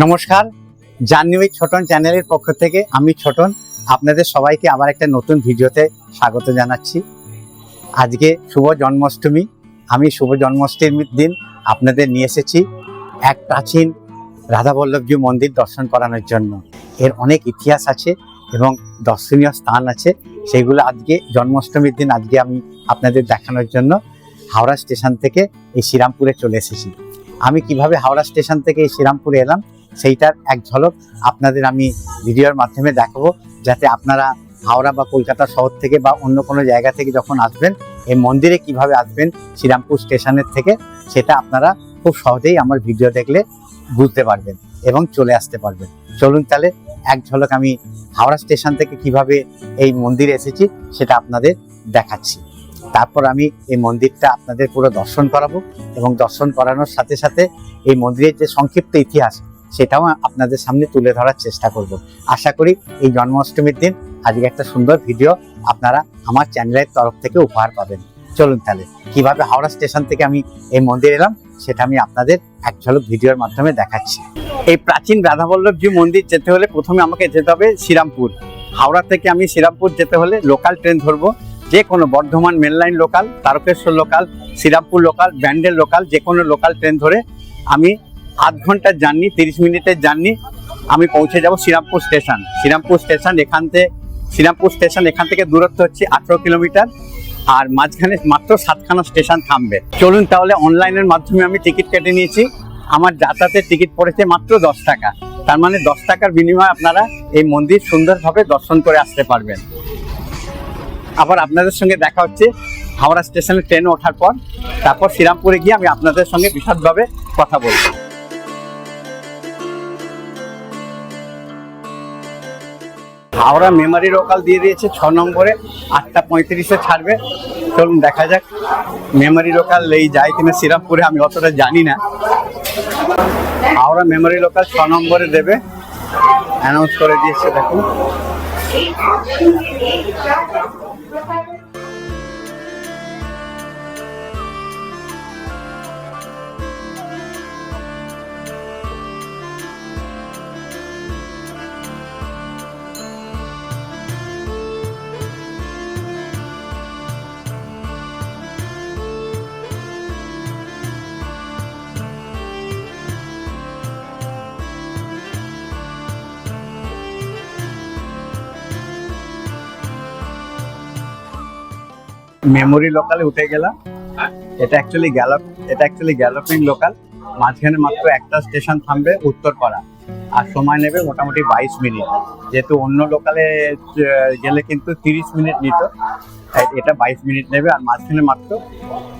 নমস্কার উইথ ছোটন চ্যানেলের পক্ষ থেকে আমি ছোটন আপনাদের সবাইকে আবার একটা নতুন ভিডিওতে স্বাগত জানাচ্ছি। আজকে শুভ জন্মাষ্টমী, আমি শুভ জন্মাষ্টমীর দিন আপনাদের নিয়ে এসেছি এক প্রাচীন রাধাবল্লভজি মন্দির দর্শন করানোর জন্য। এর অনেক ইতিহাস আছে এবং দর্শনীয় স্থান আছে, সেগুলো আজকে জন্মাষ্টমীর দিন আজকে আমি আপনাদের দেখানোর জন্য হাওড়া স্টেশন থেকে এই শ্রীরামপুরে চলে এসেছি। আমি কীভাবে হাওড়া স্টেশন থেকে এই শ্রীরামপুরে এলাম? সেইটার এক ঝলক আপনাদের আমি ভিডিওর মাধ্যমে দেখাবো, যাতে আপনারা হাওড়া বা কলকাতা শহর থেকে বা অন্য কোনো জায়গা থেকে যখন আসবেন, এই মন্দিরে কীভাবে আসবেন, শ্রীরামপুর স্টেশনের থেকে, সেটা আপনারা খুব সহজেই আমার ভিডিও দেখলে বুঝতে পারবেন এবং চলে আসতে পারবেন। চলুন তাহলে এক ঝলক আমি হাওড়া স্টেশন থেকে কীভাবে এই মন্দিরে এসেছি, সেটা আপনাদের দেখাচ্ছি। তারপর আমি এই মন্দিরটা আপনাদের পুরো দর্শন করাবো এবং দর্শন করানোর সাথে সাথে এই মন্দিরের যে সংক্ষিপ্ত ইতিহাস সেটাও আপনাদের সামনে তুলে ধরার চেষ্টা করব। আশা করি এই জন্মাষ্টমীর দিন আজকে একটা সুন্দর ভিডিও আপনারা আমার চ্যানেলের তরফ থেকে উপহার পাবেন। চলুন তাহলে, কীভাবে হাওড়া স্টেশন থেকে আমি এই মন্দির এলাম, সেটা আমি আপনাদের এক ঝলক ভিডিওর মাধ্যমে দেখাচ্ছি। এই প্রাচীন রাধাবল্লভজি মন্দির যেতে হলে প্রথমে আমাকে যেতে হবে শ্রীরামপুর। হাওড়া থেকে আমি শ্রীরামপুর যেতে হলে লোকাল ট্রেন ধরবো। যে কোনো Bardhaman mainline local Tarakeswar local Serampore local Bandel local যে কোনো লোকাল ট্রেন ধরে আমি আধ ঘণ্টার জার্নি, তিরিশ মিনিটের জার্নি, আমি পৌঁছে যাব শ্রীরামপুর স্টেশন। শ্রীরামপুর স্টেশন এখান থেকে, শ্রীরামপুর স্টেশন এখান থেকে দূরত্ব হচ্ছে আঠেরো কিলোমিটার, আর মাঝখানে মাত্র সাতখানা স্টেশন থামবে। চলুন তাহলে অনলাইনের মাধ্যমে আমি টিকিট কেটে নিয়েছি। আমার যাতায়াতের টিকিট পড়েছে মাত্র দশ টাকা। তার মানে দশ টাকার বিনিময়ে আপনারা এই মন্দির সুন্দরভাবে দর্শন করে আসতে পারবেন। আবার আপনাদের সঙ্গে দেখা হচ্ছে, হাওড়া স্টেশনে ট্রেনে ওঠার পর। তারপর শ্রীরামপুরে গিয়ে আমি আপনাদের সঙ্গে বিশদভাবে কথা বলব। হাওড়া মেমারি লোকাল দিয়ে দিয়েছে ছ নম্বরে, আটটা পঁয়ত্রিশে ছাড়বে। চলুন দেখা যাক মেমারি লোকাল এই যায় কিনা শ্রীরামপুরে, আমি অতটা জানি না। হাওড়া মেমারি লোকাল ছ নম্বরে দেবে। অ্যানাউন্স করে দিয়েছে, দেখুন। মেমোরি লোকালে উঠে গেলাম। এটা অ্যাকচুয়ালি গ্যালপ এটা অ্যাকচুয়ালি গ্যালপিং লোকাল মাঝখানে মাত্র একটা স্টেশন থামবে উত্তরপাড়া আর সময় নেবে মোটামুটি বাইশ মিনিট। যেহেতু অন্য লোকালে গেলে কিন্তু তিরিশ মিনিট নিত। এটা বাইশ মিনিট নেবে আর মাঝখানে মাত্র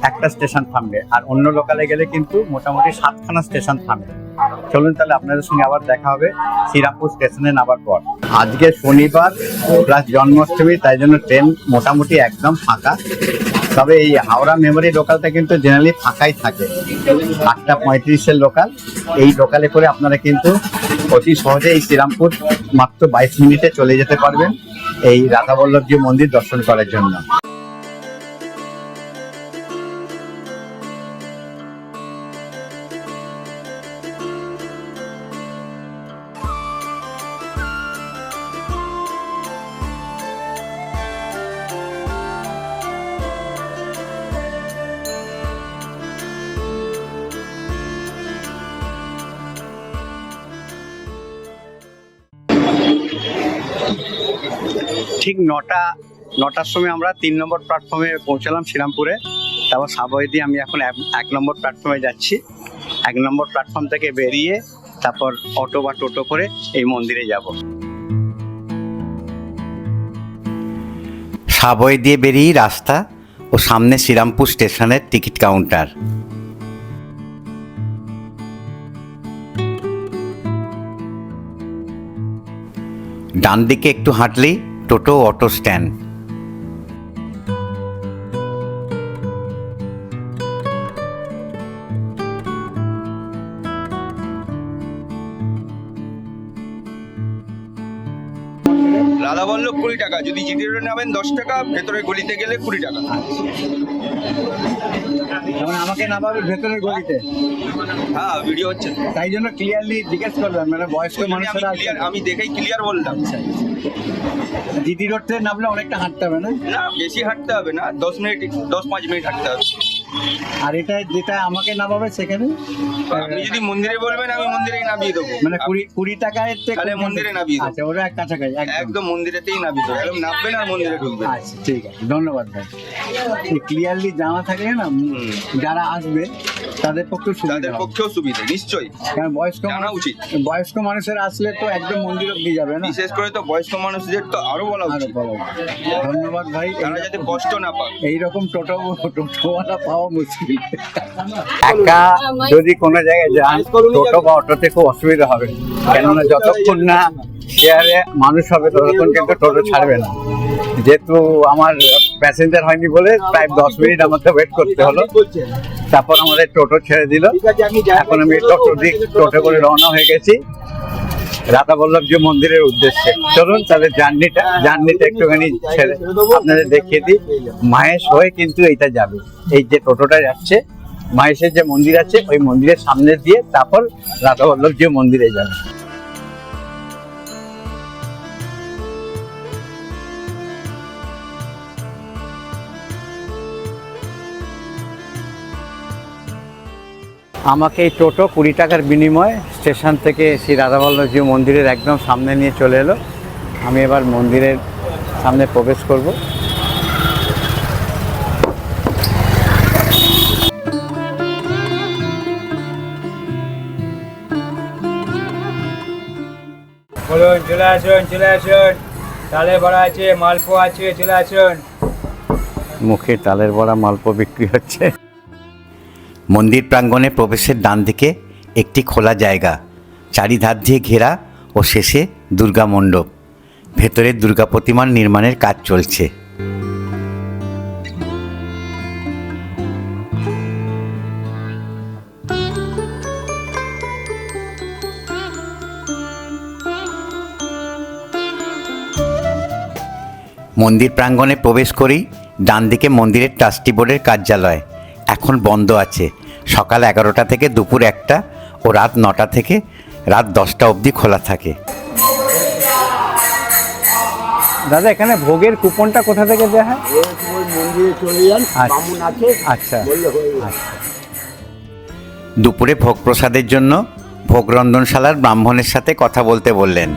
একটা স্টেশন থামবে। আর অন্য লোকালে গেলে কিন্তু মোটামুটি সাতখানা স্টেশন থামবে। চলুন তাহলে আপনাদের সঙ্গে আবার দেখা হবে শ্রীরামপুর স্টেশনে নামার পর। আজকে শনিবার, প্লাস জন্মাষ্টমী, তাই জন্য ট্রেন মোটামুটি একদম ফাঁকা। তবে এই হাওড়া মেমোরি লোকালটা কিন্তু জেনারেলি ফাঁকাই থাকে। আটটা পঁয়ত্রিশের লোকাল এই লোকালে করে আপনারা কিন্তু অতি সহজে এই শ্রীরামপুর মাত্র বাইশ মিনিটে চলে যেতে পারবেন। এই রাধাবল্লভজি মন্দির দর্শন করার জন্য। ঠিক নটা, নটার সময় আমরা তিন নম্বর প্ল্যাটফর্মে পৌঁছালাম শ্রীরামপুরে। তারপর সাবয় দিয়ে আমি এখন এক- নম্বর প্ল্যাটফর্মে যাচ্ছি। এক নম্বর প্ল্যাটফর্ম থেকে বেরিয়ে তারপর অটো বা টোটো করে এই মন্দিরে যাব। সাবয় দিয়ে বেরিয়ে রাস্তা ও সামনে শ্রীরামপুর স্টেশনের টিকিট কাউন্টার ডান দিকে একটু হাঁটলেই টোটো অটো স্ট্যান্ড। টাকা। যদি জিটি রোডে নামেন দশ টাকা ভেতরে গলিতে গেলে কুড়ি টাকা। আমাকে নামাবে ভেতরের গলিতে। হ্যাঁ ভিডিও হচ্ছে। তাই জন্য ক্লিয়ারলি জিজ্ঞেস করলাম মানে বয়স্ক মানুষেরা আমি দেখেই ক্লিয়ার বললাম। জিটি রোড থেকে নামলে অনেকটা হাঁটতে হবে না? না বেশি হাঁটতে হবে না দশ মিনিট দশ পাঁচ মিনিট হাঁটতে হবে। আর এটা যেটা আমাকে নামাবে সেখানে আপনি যদি মন্দিরে বলবেন আমি মন্দিরেই নামিয়ে দেবো। মানে কুড়ি কুড়ি টাকায় তাহলে মন্দিরে নামিয়ে দেবো। আচ্ছা ওরা কাছাকাছি একদম। একদম মন্দিরেতেই নামিয়ে দেবো। একদম নামবেন আর মন্দিরে ঢুকবেন আচ্ছা ঠিক আছে। ধন্যবাদ ভাই। ক্লিয়ারলি জানা থাকলে না যারা আসবে তাদের পক্ষে সুবিধা তাদের পক্ষেও সুবিধা নিশ্চয়ই। কারণ বয়স্ক জানা উচিত। বয়স্ক মানুষের আসলে তো একদম মন্দির অব্দি যাবে না। বিশেষ করে তো বয়স্ক মানুষদের তো আরও বলা উচিত। ধন্যবাদ ভাই। তারা যাতে কষ্ট না পায়। এইরকম টোটো টোটোওয়ালা পাওয়া মুশকিল। একা যদি কোনো জায়গায় যান টোটো বা অটোতে খুব অসুবিধা হবে। কেননা যতক্ষণ না শেয়ারে মানুষ হবে ততক্ষণ কিন্তু টোটো ছাড়বে না। যেহেতু আমার প্যাসেঞ্জার হয়নি বলে প্রায় দশ মিনিট আমাকে ওয়েট করতে হলো। তারপর আমাদের টোটো ছেড়ে দিল। এখন আমি টোটো দিক টোটো করে রওনা হয়ে গেছি। রাধা যে মন্দিরের উদ্দেশ্যে। চলুন তাহলে জার্নিটা জার্নিটা একটুখানি ছেড়ে আপনাদের দেখিয়ে দিই। মাহেশ হয়ে কিন্তু এইটা যাবে। এই যে টোটোটা যাচ্ছে মাহেশের যে মন্দির আছে ওই মন্দিরের সামনে দিয়ে তারপর রাধা যে মন্দিরে যাবে। আমাকে এই টোটো কুড়ি টাকার বিনিময়ে স্টেশন থেকে শ্রী রাধাবল্লভজি মন্দিরের একদম সামনে নিয়ে চলে এলো। আমি এবার মন্দিরের সামনে প্রবেশ করব। বলুন চলে আসুন চলে আসুন। তালে বড়া আছে মালপো আছে চলে আসুন। মুখে তালের বড়া মালপো বিক্রি হচ্ছে। মন্দির প্রাঙ্গণে প্রবেশের ডান দিকে একটি খোলা জায়গা, চারিধার দিয়ে ঘেরা ও শেষে দুর্গা মণ্ডপ। ভেতরে দুর্গা প্রতিমার নির্মাণের কাজ চলছে। মন্দির প্রাঙ্গণে প্রবেশ করেই ডান দিকে মন্দিরের ট্রাস্টি বোর্ডের কার্যালয়। এখন বন্ধ আছে। সকাল এগারোটা থেকে দুপুর একটা ও রাত নটা থেকে রাত দশটা অবধি খোলা থাকে। দাদা এখানে ভোগের কুপনটা কোথা থেকে দেওয়া হয়? মন্দিরে চলে যান আচ্ছা। আচ্ছা। আচ্ছা। দুপুরে ভোগ প্রসাদের জন্য ভোগ রন্ধনশালার ব্রাহ্মণের সাথে কথা বলতে বললেন।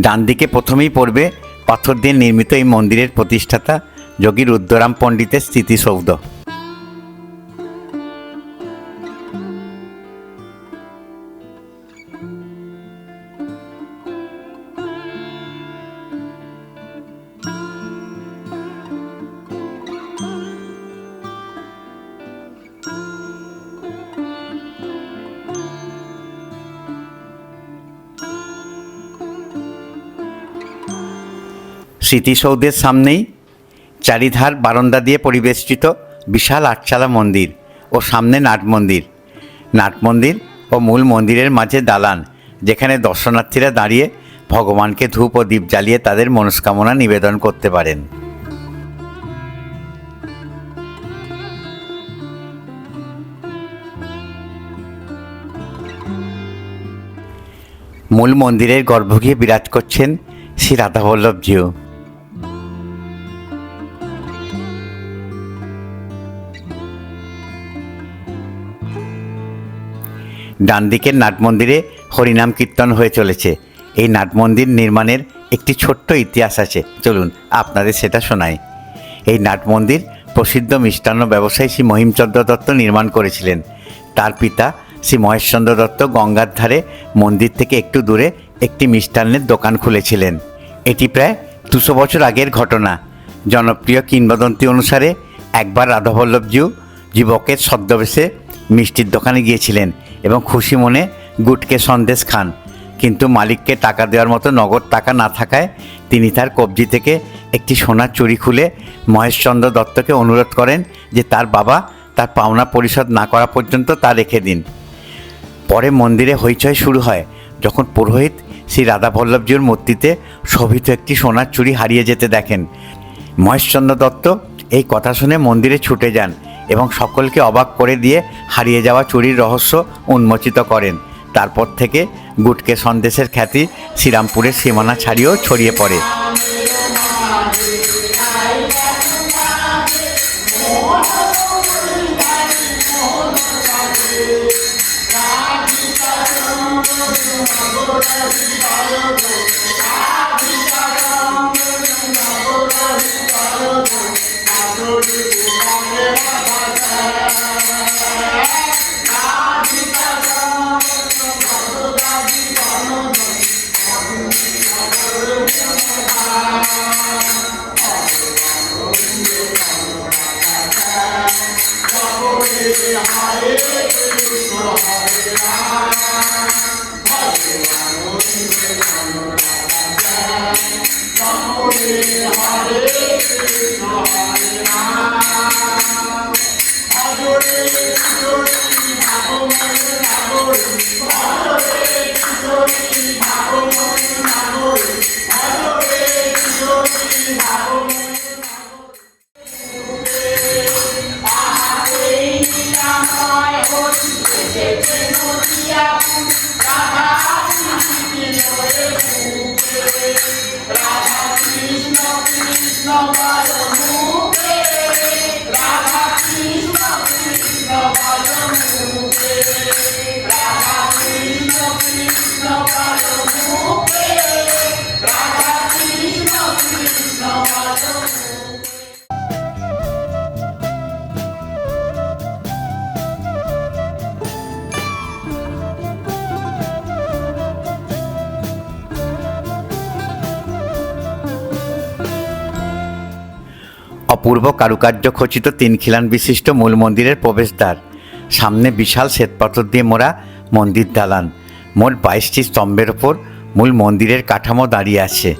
ডান দিকে প্রথমেই পড়বে পাথর দিয়ে নির্মিত এই মন্দিরের প্রতিষ্ঠাতা যোগী রুদ্ররাম পণ্ডিতের স্মৃতিসৌধ। স্মৃতিসৌধের সামনেই চারিধার বারান্দা দিয়ে পরিবেষ্টিত বিশাল আটচালা মন্দির ও সামনে নাট মন্দির। নাট মন্দির ও মূল মন্দিরের মাঝে দালান, যেখানে দর্শনার্থীরা দাঁড়িয়ে ভগবানকে ধূপ ও দীপ জ্বালিয়ে তাদের মনস্কামনা নিবেদন করতে পারেন। মূল মন্দিরের গর্ভগৃহে বিরাজ করছেন শ্রী রাধাবল্লভজিও। ডান দিকের নাটমন্দিরে হরিনাম কীর্তন হয়ে চলেছে। এই নাটমন্দির নির্মাণের একটি ছোট্ট ইতিহাস আছে। চলুন আপনাদের সেটা শোনাই। এই নাটমন্দির প্রসিদ্ধ মিষ্টান্ন ব্যবসায়ী শ্রী মহিমচন্দ্র দত্ত নির্মাণ করেছিলেন। তার পিতা শ্রী মহেশচন্দ্র দত্ত গঙ্গার ধারে মন্দির থেকে একটু দূরে একটি মিষ্টান্নের দোকান খুলেছিলেন। এটি প্রায় দুশো বছর আগের ঘটনা। জনপ্রিয় কিংবদন্তি অনুসারে একবার রাধাবল্লভজিও যুবকের ছদ্মবেশে মিষ্টির দোকানে গিয়েছিলেন। এবং খুশি মনে গুটকে সন্দেশ খান। কিন্তু মালিককে টাকা দেওয়ার মতো নগদ টাকা না থাকায় তিনি তার কবজি থেকে একটি সোনার চুরি খুলে মহেশচন্দ্র দত্তকে অনুরোধ করেন যে তার বাবা তার পাওনা পরিশোধ না করা পর্যন্ত তা রেখে দিন। পরে মন্দিরে হইচই শুরু হয়। যখন পুরোহিত শ্রী রাধাবল্লভজির মূর্তিতে শোভিত একটি সোনার চুড়ি হারিয়ে যেতে দেখেন, মহেশচন্দ্র দত্ত এই কথা শুনে মন্দিরে ছুটে যান। এবং সকলকে অবাক করে দিয়ে হারিয়ে যাওয়া চুরির রহস্য উন্মোচিত করেন। তারপর থেকে গুটকে সন্দেশের খ্যাতি শ্রীরামপুরের সীমানা ছাড়িয়েও ছড়িয়ে পড়ে। অপূর্ব কারুকার্য খচিত তিন খিলান বিশিষ্ট মূল মন্দিরের প্রবেশদ্বার। সামনে বিশাল শ্বেতপাথর দিয়ে মোড়া মন্দির দালান। মোট বাইশটি স্তম্ভের ওপর মূল মন্দিরের কাঠামো দাঁড়িয়ে আছে।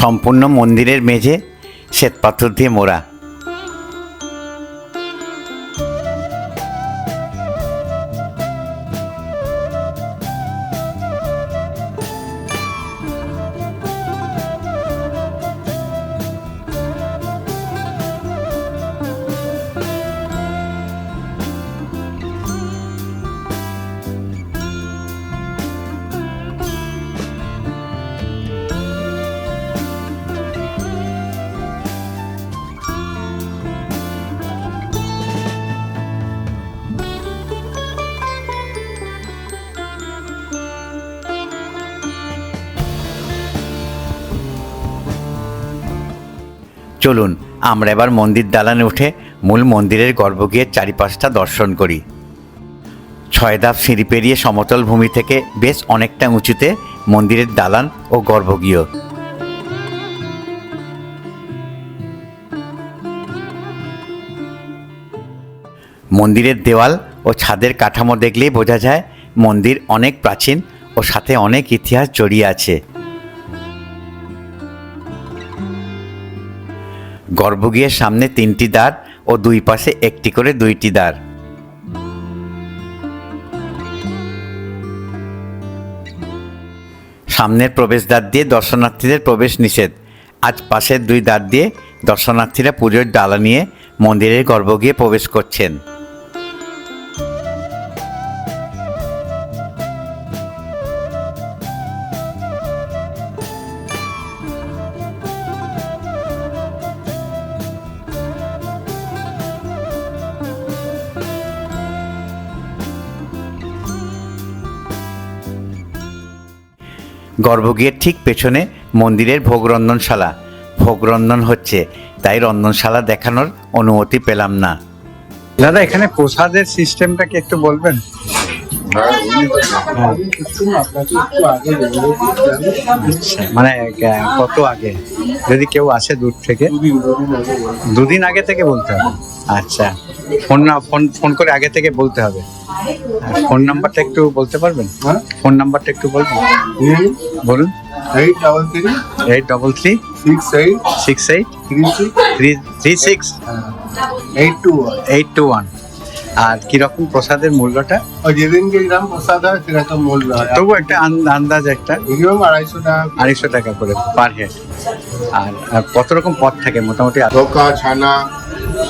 সম্পূর্ণ মন্দিরের মেঝে শ্বেতপাথর দিয়ে মোড়া। চলুন, আমরা এবার মন্দির দালানে উঠে মূল মন্দিরের গর্ভগৃহের চারিপাশটা দর্শন করি। ছয় ধাপ সিঁড়ি পেরিয়ে সমতল ভূমি থেকে বেশ অনেকটা উঁচুতে মন্দিরের দালান ও গর্ভগৃহ। মন্দিরের দেওয়াল ও ছাদের কাঠামো দেখলেই বোঝা যায় মন্দির অনেক প্রাচীন ও সাথে অনেক ইতিহাস জড়িয়ে আছে। গর্ভগৃহের সামনে তিনটি দ্বার ও দুই পাশে একটি করে দুইটি দ্বার। সামনের প্রবেশদ্বার দিয়ে দর্শনার্থীদের প্রবেশ নিষেধ। আজ পাশের দুই দ্বার দিয়ে দর্শনার্থীরা পুজোর ডালা নিয়ে মন্দিরের গর্ভগৃহে প্রবেশ করছেন। গর্ভগৃহের ঠিক পেছনে মন্দিরের ভোগ রন্ধনশালা ভোগ রন্ধন হচ্ছে, তাই রন্ধনশালা দেখানোর অনুমতি পেলাম না। দাদা, এখানে প্রসাদের সিস্টেমটা কি একটু বলবেন? মানে কত আগে? যদি কেউ আসে দূর থেকে? দুদিন আগে থেকে বলতে হবে। আচ্ছা। ফোন না ফোন ফোন করে আগে থেকে বলতে হবে। ফোন নাম্বারটা একটু বলতে পারবেন? হ্যাঁ? ফোন নাম্বারটা একটু বলবেন? বলুন। Eight double three. Eight double three. Six eight. Six eight. Three six. Three three six. Eight two one. Eight two one. আর কীরকম প্রসাদের মূল্যটা? যেদিনকে গ্রাম প্রসাদ হয় সেরকম মূল্য হয়। তবু একটা আন্দাজ একটা। মিনিমাম আড়াইশো টাকা আড়াইশো টাকা করে পার হেড আর কত রকম পদ থাকে মোটামুটি? ধোকা ছানা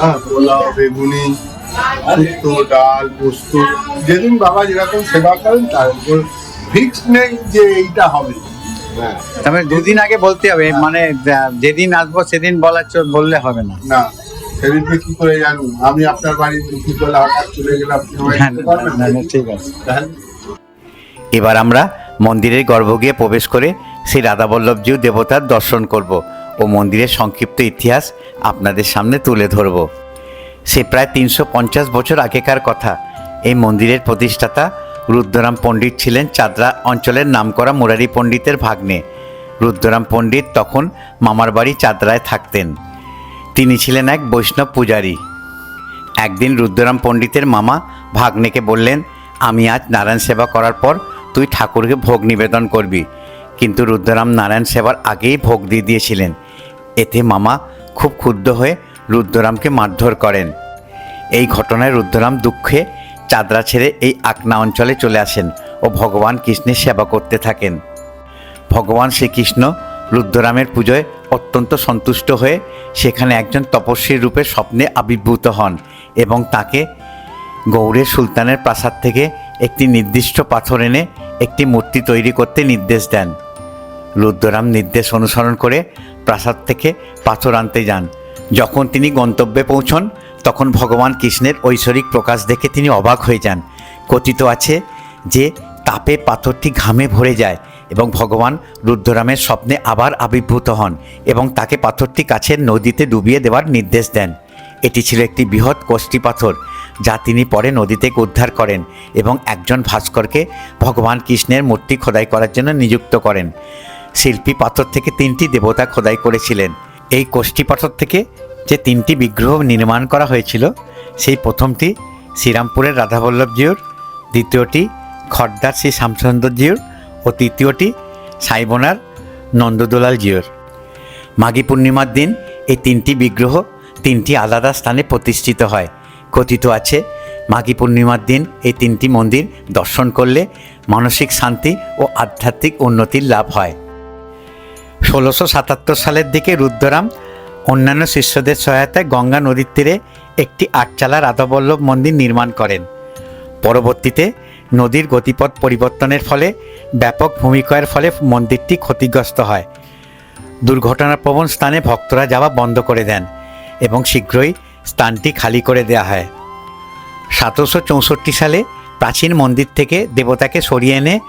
হ্যাঁ পোলাও বেগুনি শুক্তো ডাল পোস্ত। যেদিন বাবা যেরকম সেবা করেন তার উপর ফিক্স নেই যে এইটা হবে। হ্যাঁ। তবে দুদিন আগে বলতে হবে মানে যা- যেদিন আসব সেদিন বলার বললে হবে না। না। সেদিনকে কি করে আমি আপনার বাড়ি দুপুরবেলা হঠাৎ চলে গেলাম হ্যাঁ ঠিক আছে। এবার আমরা মন্দিরের গর্ভ গিয়ে প্রবেশ করে শ্রী রাধাবল্লভজিউ দেবতার দর্শন করব ও মন্দিরের সংক্ষিপ্ত ইতিহাস আপনাদের সামনে তুলে ধরব। সে প্রায় তিনশো পঞ্চাশ বছর আগেকার কথা। এই মন্দিরের প্রতিষ্ঠাতা রুদ্ররাম পণ্ডিত ছিলেন চাদরা অঞ্চলের নামকরা মুরারি পণ্ডিতের ভাগ্নে। রুদ্ররাম পণ্ডিত তখন মামার বাড়ি চাদরায় থাকতেন। তিনি ছিলেন এক বৈষ্ণব পূজারী। একদিন রুদ্ররাম পণ্ডিতের মামা ভাগ্নেকে বললেন, আমি আজ নারায়ণ সেবা করার পর তুই ঠাকুরকে ভোগ নিবেদন করবি। কিন্তু রুদ্ররাম নারায়ণ সেবার আগেই ভোগ দিয়ে দিয়েছিলেন। এতে মামা খুব ক্ষুব্ধ হয়ে রুদ্ররামকে মারধর করেন। এই ঘটনায় রুদ্ররাম দুঃখে চাদরা ছেড়ে এই আকনা অঞ্চলে চলে আসেন ও ভগবান কৃষ্ণের সেবা করতে থাকেন। ভগবান শ্রীকৃষ্ণ রুদ্ররামের পুজোয় অত্যন্ত সন্তুষ্ট হয়ে সেখানে একজন তপস্বীর রূপে স্বপ্নে আবির্ভূত হন এবং তাকে গৌড়ের সুলতানের প্রাসাদ থেকে একটি নির্দিষ্ট পাথর এনে একটি মূর্তি তৈরি করতে নির্দেশ দেন। রুদ্ররাম নির্দেশ অনুসরণ করে প্রাসাদ থেকে পাথর আনতে যান। যখন তিনি গন্তব্যে পৌঁছন, তখন ভগবান কৃষ্ণের ঐশ্বরিক প্রকাশ দেখে তিনি অবাক হয়ে যান। কথিত আছে যে তাপে পাথরটি ঘামে ভরে যায় এবং ভগবান রুদ্ররামের স্বপ্নে আবার আবির্ভূত হন এবং তাকে পাথরটি কাছের নদীতে ডুবিয়ে দেওয়ার নির্দেশ দেন। এটি ছিল একটি বৃহৎ কোষ্ঠী পাথর, যা তিনি পরে নদী থেকে উদ্ধার করেন এবং একজন ভাস্করকে ভগবান কৃষ্ণের মূর্তি খোদাই করার জন্য নিযুক্ত করেন। শিল্পী পাথর থেকে তিনটি দেবতা খোদাই করেছিলেন। এই কোষ্ঠী পাথর থেকে যে তিনটি বিগ্রহ নির্মাণ করা হয়েছিল, সেই প্রথমটি শ্রীরামপুরের রাধাবল্লভজিউর দ্বিতীয়টি খড়দার শ্রী শ্যামচন্দ্রজিউর ও তৃতীয়টি সাইবনার নন্দদোলাল জিওর মাঘী পূর্ণিমার দিন এই তিনটি বিগ্রহ তিনটি আলাদা স্থানে প্রতিষ্ঠিত হয়। কথিত আছে, মাঘী পূর্ণিমার দিন এই তিনটি মন্দির দর্শন করলে মানসিক শান্তি ও আধ্যাত্মিক উন্নতির লাভ হয়। ষোলোশো সাতাত্তর সালের দিকে রুদ্ররাম অন্যান্য শিষ্যদের সহায়তায় গঙ্গা নদীর তীরে একটি আটচালা রাধাবল্লভ মন্দির নির্মাণ করেন। পরবর্তীতে নদীর গতিপথ পরিবর্তনের ফলে ব্যাপক ভূমিক্ষয়ের ফলে মন্দিরটি ক্ষতিগ্রস্ত হয়। দুর্ঘটনাপ্রবণ স্থানে ভক্তরা যাওয়া বন্ধ করে দেন এবং শীঘ্রই স্থানটি খালি করে দেওয়া হয়। সতেরোশো চৌষট্টি সালে প্রাচীন মন্দির থেকে দেবতাকে সরিয়ে এনে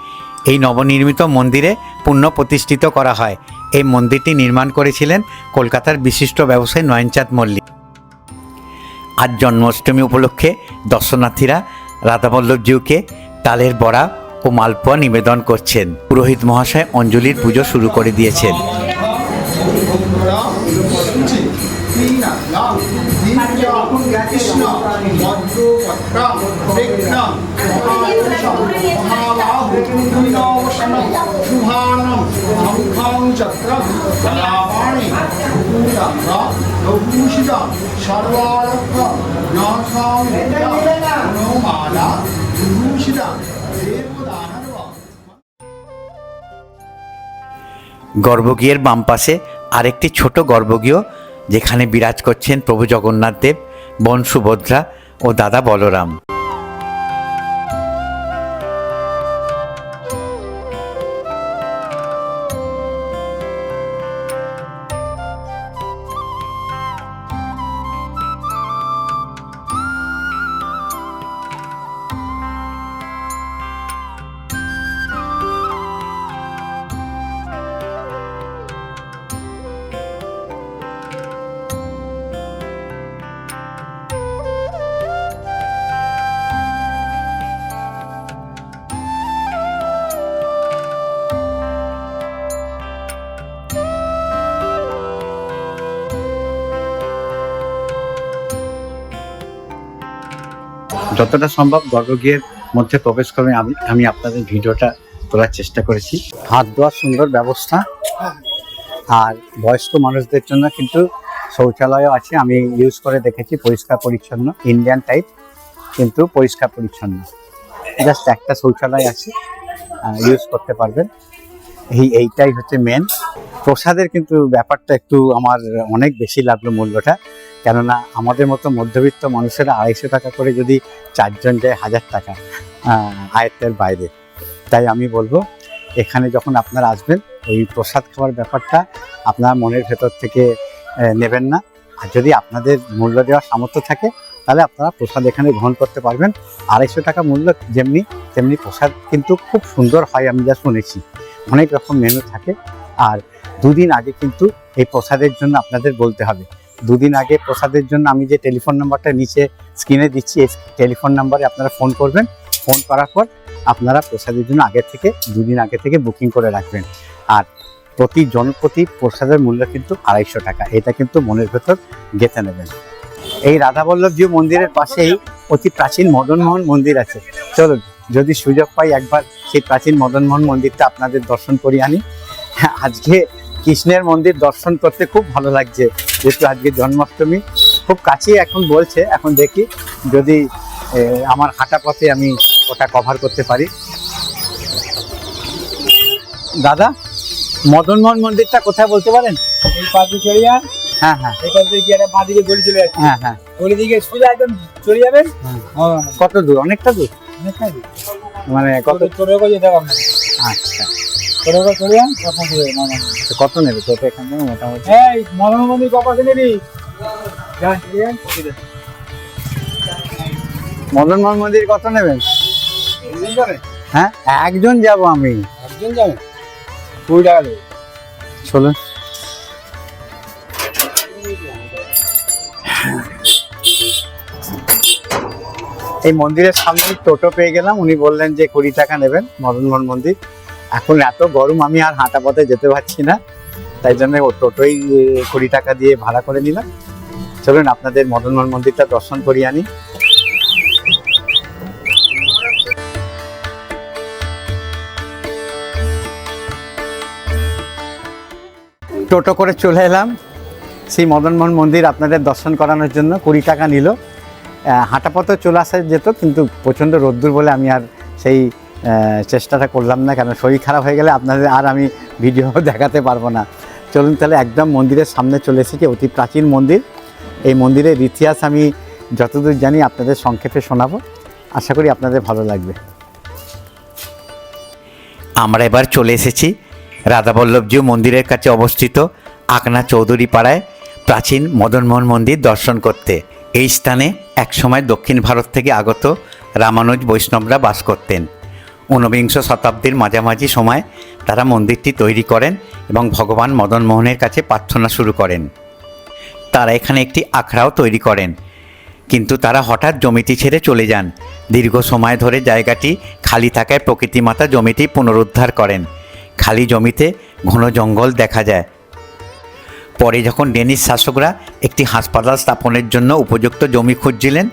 এই নবনির্মিত মন্দিরে পুনঃ প্রতিষ্ঠিত করা হয়। এই মন্দিরটি নির্মাণ করেছিলেন কলকাতার বিশিষ্ট ব্যবসায়ী নয়নচাঁদ মল্লিক। আজ জন্মাষ্টমী উপলক্ষে দর্শনার্থীরা রাধাবল্লভজিউকে তালের বড়া ও মালপোয়া নিবেদন করছেন। পুরোহিত মহাশয় অঞ্জলির পুজো শুরু করে দিয়েছেন। পত্রা গর্ভগৃহের বাম পাশে আরেকটি ছোট গর্ভগৃহ যেখানে বিরাজ করছেন প্রভু জগন্নাথ দেব, বন সুভদ্রা ও দাদা বলরাম। যতটা সম্ভব গর্ভগৃহের মধ্যে প্রবেশ করে আমি আমি আপনাদের ভিডিওটা তোলার চেষ্টা করেছি। হাত ধোয়ার সুন্দর ব্যবস্থা। আর বয়স্ক মানুষদের জন্য কিন্তু শৌচালয়ও আছে, আমি ইউজ করে দেখেছি, পরিষ্কার পরিচ্ছন্ন ইন্ডিয়ান টাইপ কিন্তু পরিষ্কার পরিচ্ছন্ন। জাস্ট একটা শৌচালয় আছে ইউজ করতে পারবেন। এই, এইটাই হচ্ছে মেন প্রসাদের কিন্তু ব্যাপারটা একটু আমার অনেক বেশি লাগল মূল্যটা। কেননা আমাদের মতো মধ্যবিত্ত মানুষেরা আড়াইশো টাকা করে যদি চারজন যায় হাজার টাকা আয়ত্তের বাইরে। তাই আমি বলব, এখানে যখন আপনারা আসবেন, ওই প্রসাদ খাওয়ার ব্যাপারটা আপনার মনের ভেতর থেকে নেবেন না। আর যদি আপনাদের মূল্য দেওয়ার সামর্থ্য থাকে, তাহলে আপনারা প্রসাদ এখানে গ্রহণ করতে পারবেন। আড়াইশো টাকা মূল্য যেমনি, তেমনি প্রসাদ কিন্তু খুব সুন্দর হয় আমি যা শুনেছি। অনেক রকম মেনু থাকে। আর দুদিন আগে কিন্তু এই প্রসাদের জন্য আপনাদের বলতে হবে। দুদিন আগে প্রসাদের জন্য আমি যে টেলিফোন নাম্বারটা নিচে স্ক্রিনে দিচ্ছি, এই টেলিফোন নাম্বারে আপনারা ফোন করবেন। ফোন করার পর আপনারা প্রসাদের জন্য আগে থেকে, দুদিন আগে থেকে বুকিং করে রাখবেন। আর প্রতি জনপ্রতি প্রসাদের মূল্য কিন্তু আড়াইশো টাকা। এটা কিন্তু মনের ভেতর গেঁথে নেবেন। এই রাধাবল্লভজিউ মন্দিরের পাশেই অতি প্রাচীন মদনমোহন মন্দির আছে। চলুন, যদি সুযোগ পাই একবার সেই প্রাচীন মদনমোহন মন্দিরটা আপনাদের দর্শন করি আনি। আজকে কৃষ্ণের মন্দির দর্শন করতে খুব ভালো লাগছে। যেহেতু আজকে জন্মাষ্টমী খুব কাছেই এখন বলছে এখন দেখি যদি আমার হাঁটা পথে আমি ওটা কভার করতে পারি। দাদা মদনমোহন মন্দিরটা কোথায় বলতে পারেন? এই পাশে চলে যান। হ্যাঁ হ্যাঁ। এই পাশে গিয়ে একটা বাঁ দিকে গলি চলে যাচ্ছে। হ্যাঁ হ্যাঁ। গলি দিকে সোজা একদম চলে যাবেন? হ্যাঁ, কত দূর? অনেকটা দূর? অনেকটা দূর। মানে কত চলে করে যেতে হবে। আচ্ছা। তো কত নেবে তোকে এখান? থেকে মোটামুটি। এই মদন নেবি। মদনমোহন মন্দির কত নেবেন? হ্যাঁ? একজন যাব আমি। একজন কুড়ি টাকা দেবে। চলুন এই মন্দিরের সামনে টোটো পেয়ে গেলাম। উনি বললেন যে কুড়ি টাকা নেবেন মদনমোহন মন্দির এখন এত গরম, আমি আর হাঁটা পথে যেতে পারছি না। তাই জন্য ও টোটোই কুড়ি টাকা দিয়ে ভাড়া করে নিলাম। চলুন আপনাদের মদনমোহন মন্দিরটা দর্শন করিয়ে আনি। টোটো করে চলে এলাম। সেই মদনমোহন মন্দির আপনাদের দর্শন করানোর জন্য কুড়ি টাকা নিল। হাঁটা পথে চলে আসা যেত, কিন্তু প্রচণ্ড রোদ্দুর বলে আমি আর সেই চেষ্টাটা করলাম না কারণ শরীর খারাপ হয়ে গেলে আপনাদের আর আমি ভিডিও দেখাতে পারব না। চলুন তাহলে একদম মন্দিরের সামনে চলে এসেছি, অতি প্রাচীন মন্দির। এই মন্দিরের ইতিহাস আমি যতদূর জানি আপনাদের সংক্ষেপে শোনাবো। আশা করি আপনাদের ভালো লাগবে। আমরা এবার চলে এসেছি রাধাবল্লভজিউ মন্দিরের কাছে অবস্থিত আকনা চৌধুরী পাড়ায় প্রাচীন মদনমোহন মন্দির দর্শন করতে। এই স্থানে একসময় দক্ষিণ ভারত থেকে আগত রামানুজ বৈষ্ণবরা বাস করতেন। ঊনবিংশ শতাব্দীর মাঝামাঝি সময় তারা মন্দিরটি তৈরি করেন এবং ভগবান মদনমোহনের কাছে প্রার্থনা শুরু করেন। তারা এখানে একটি আখড়াও তৈরি করেন, কিন্তু তারা হঠাৎ জমিটি ছেড়ে চলে যান। দীর্ঘ সময় ধরে জায়গাটি খালি থাকায় প্রকৃতি মাতা জমিটি পুনরুদ্ধার করেন। খালি জমিতে ঘন জঙ্গল দেখা যায়। পরে যখন ডেনিশ শাসকরা একটি হাসপাতাল স্থাপনের জন্য উপযুক্ত জমি খুঁজছিলেন,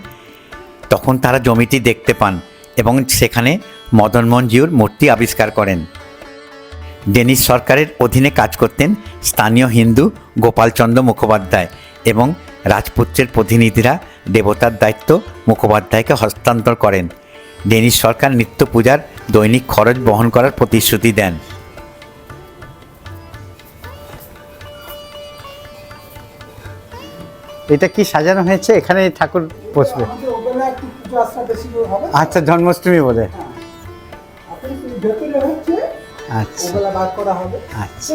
তখন তারা জমিটি দেখতে পান এবং সেখানে মদনমোহন জিউর মূর্তি আবিষ্কার করেন। ডেনিশ সরকারের অধীনে কাজ করতেন স্থানীয় হিন্দু গোপালচন্দ্র মুখোপাধ্যায় এবং রাজপুত্রের প্রতিনিধিরা দেবতার দায়িত্ব মুখোপাধ্যায়কে হস্তান্তর করেন। ডেনিশ সরকার নিত্য পূজার দৈনিক খরচ বহন করার প্রতিশ্রুতি দেন। এটা কি সাজানো হয়েছে? এখানে ঠাকুর বসবে। আচ্ছা জন্মাষ্টমী বলে ভেতরে হচ্ছে আচ্ছা। ওগুলা বাদ করা হবে। আচ্ছা।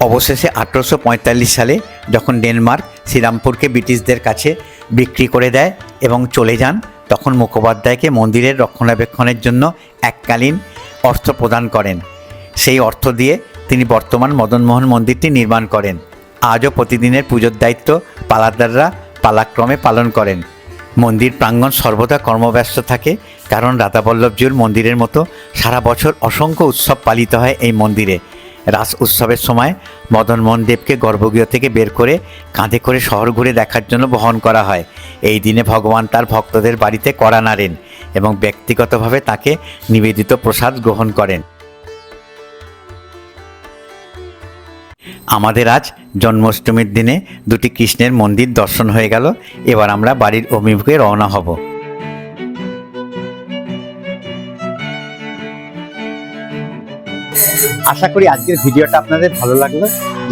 অবশেষে আঠেরোশো পঁয়তাল্লিশ সালে যখন ডেনমার্ক শ্রীরামপুরকে ব্রিটিশদের কাছে বিক্রি করে দেয় এবং চলে যান তখন মুখোপাধ্যায়কে মন্দিরের রক্ষণাবেক্ষণের জন্য এককালীন অর্থ প্রদান করেন। সেই অর্থ দিয়ে তিনি বর্তমান মদনমোহন মন্দিরটি নির্মাণ করেন। আজও প্রতিদিনের পুজোর দায়িত্ব পালাদাররা পালাক্রমে পালন করেন। মন্দির প্রাঙ্গণ সর্বদা কর্মব্যস্ত থাকে, কারণ রাধাবল্লভজিউর মন্দিরের মতো সারা বছর অসংখ্য উৎসব পালিত হয় এই মন্দিরে। রাস উৎসবের সময় মদনমোহন দেবকে গর্ভগৃহ থেকে বের করে কাঁধে করে শহর ঘুরে দেখার জন্য বহন করা হয়। এই দিনে ভগবান তার ভক্তদের বাড়িতে কড়া নাড়েন এবং ব্যক্তিগতভাবে তাকে নিবেদিত প্রসাদ গ্রহণ করেন। আমাদের আজ জন্মাষ্টমীর দিনে দুটি কৃষ্ণের মন্দির দর্শন হয়ে গেল। এবার আমরা বাড়ির অভিমুখে রওনা হব। আশা করি আজকের ভিডিওটা আপনাদের ভালো লাগল।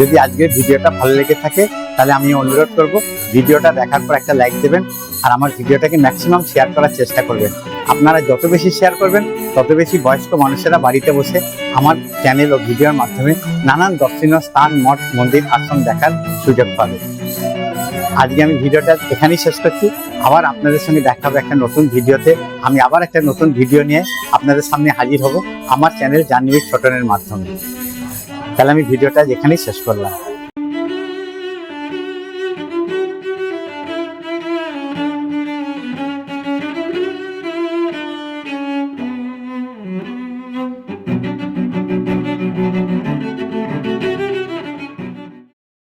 যদি আজকের ভিডিওটা ভালো লেগে থাকে, তাহলে আমি অনুরোধ করব, ভিডিওটা দেখার পর একটা লাইক দেবেন আর আমার ভিডিওটাকে ম্যাক্সিমাম শেয়ার করার চেষ্টা করবেন। আপনারা যত বেশি শেয়ার করবেন, তত বেশি বয়স্ক মানুষেরা বাড়িতে বসে আমার চ্যানেল ও ভিডিওর মাধ্যমে নানান দর্শনীয় স্থান, মঠ, মন্দির, আশ্রম দেখার সুযোগ পাবে। আজকে আমি ভিডিওটা এখানেই শেষ করছি। আবার আপনাদের সঙ্গে দেখা হবে একটা নতুন ভিডিওতে। আমি আবার একটা নতুন ভিডিও নিয়ে আপনাদের সামনে হাজির হব আমার চ্যানেল জাহ্নবী ছোটনের মাধ্যমে। তাহলে আমি ভিডিওটা এখানেই শেষ করলাম।